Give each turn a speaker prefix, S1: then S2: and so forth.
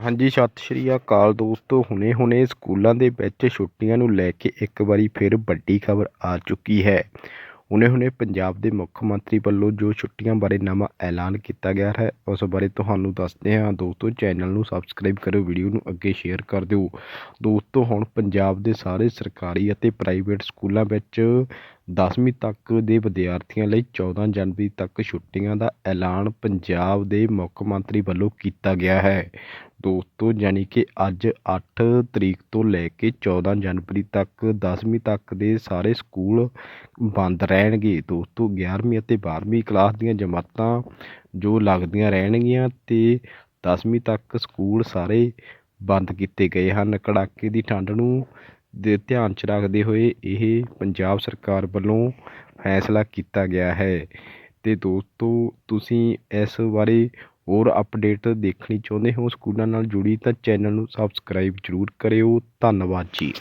S1: ਹਾਂਜੀ, ਸਤਿ ਸ਼੍ਰੀ ਅਕਾਲ ਦੋਸਤੋ। ਹੁਣੇ ਹੁਣੇ ਸਕੂਲਾਂ ਦੇ ਵਿੱਚ ਛੁੱਟੀਆਂ ਨੂੰ ਲੈ ਕੇ ਇੱਕ ਵਾਰੀ ਫਿਰ ਵੱਡੀ ਖਬਰ ਆ ਚੁੱਕੀ ਹੈ। ਹੁਣੇ ਹੁਣੇ ਪੰਜਾਬ ਦੇ ਮੁੱਖ ਮੰਤਰੀ ਵੱਲੋਂ ਜੋ ਛੁੱਟੀਆਂ ਬਾਰੇ ਨਵਾਂ ਐਲਾਨ ਕੀਤਾ ਗਿਆ ਹੈ, ਉਸ ਬਾਰੇ ਤੁਹਾਨੂੰ ਦੱਸਦੇ ਹਾਂ। ਦੋਸਤੋ, ਚੈਨਲ ਨੂੰ ਸਬਸਕ੍ਰਾਈਬ ਕਰੋ, ਵੀਡੀਓ ਨੂੰ ਅੱਗੇ ਸ਼ੇਅਰ ਕਰ ਦਿਓ। ਦੋਸਤੋ, ਹੁਣ ਪੰਜਾਬ ਦੇ ਸਾਰੇ ਸਰਕਾਰੀ ਅਤੇ ਪ੍ਰਾਈਵੇਟ ਸਕੂਲਾਂ ਵਿੱਚ 10ਵੀਂ ਤੱਕ ਦੇ ਵਿਦਿਆਰਥੀਆਂ ਲਈ 14 ਜਨਵਰੀ ਤੱਕ ਛੁੱਟੀਆਂ ਦਾ ਐਲਾਨ ਪੰਜਾਬ ਦੇ ਮੁੱਖ ਮੰਤਰੀ ਵੱਲੋਂ ਕੀਤਾ ਗਿਆ ਹੈ। ਦੋਸਤੋ ਯਾਨੀ ਕਿ ਅੱਜ ਅੱਠ ਤਰੀਕ ਤੋਂ ਲੈ ਕੇ 14 ਜਨਵਰੀ ਤੱਕ 10ਵੀਂ ਤੱਕ ਦੇ ਸਾਰੇ ਸਕੂਲ ਬੰਦ ਰਹਿਣਗੇ। ਦੋਸਤੋ 11ਵੀਂ ਅਤੇ 12ਵੀਂ ਕਲਾਸ ਦੀਆਂ ਜਮਾਤਾਂ ਜੋ ਲੱਗਦੀਆਂ ਰਹਿਣਗੀਆਂ ਅਤੇ ਦਸਵੀਂ ਤੱਕ ਸਕੂਲ ਸਾਰੇ ਬੰਦ ਕੀਤੇ ਗਏ ਹਨ। ਕੜਾਕੇ ਦੀ ਠੰਡ ਨੂੰ ਦੇ ਧਿਆਨ 'ਚ ਰੱਖਦੇ ਹੋਏ ਇਹ ਪੰਜਾਬ ਸਰਕਾਰ ਵੱਲੋਂ ਫੈਸਲਾ ਕੀਤਾ ਗਿਆ ਹੈ। ਅਤੇ ਦੋਸਤੋ, ਤੁਸੀਂ ਇਸ ਬਾਰੇ ਹੋਰ ਅਪਡੇਟ ਦੇਖਣੀ ਚਾਹੁੰਦੇ ਹੋ ਸਕੂਲਾਂ ਨਾਲ ਜੁੜੀ ਤਾਂ ਚੈਨਲ ਨੂੰ ਸਬਸਕ੍ਰਾਈਬ ਜ਼ਰੂਰ ਕਰਿਓ। ਧੰਨਵਾਦ ਜੀ।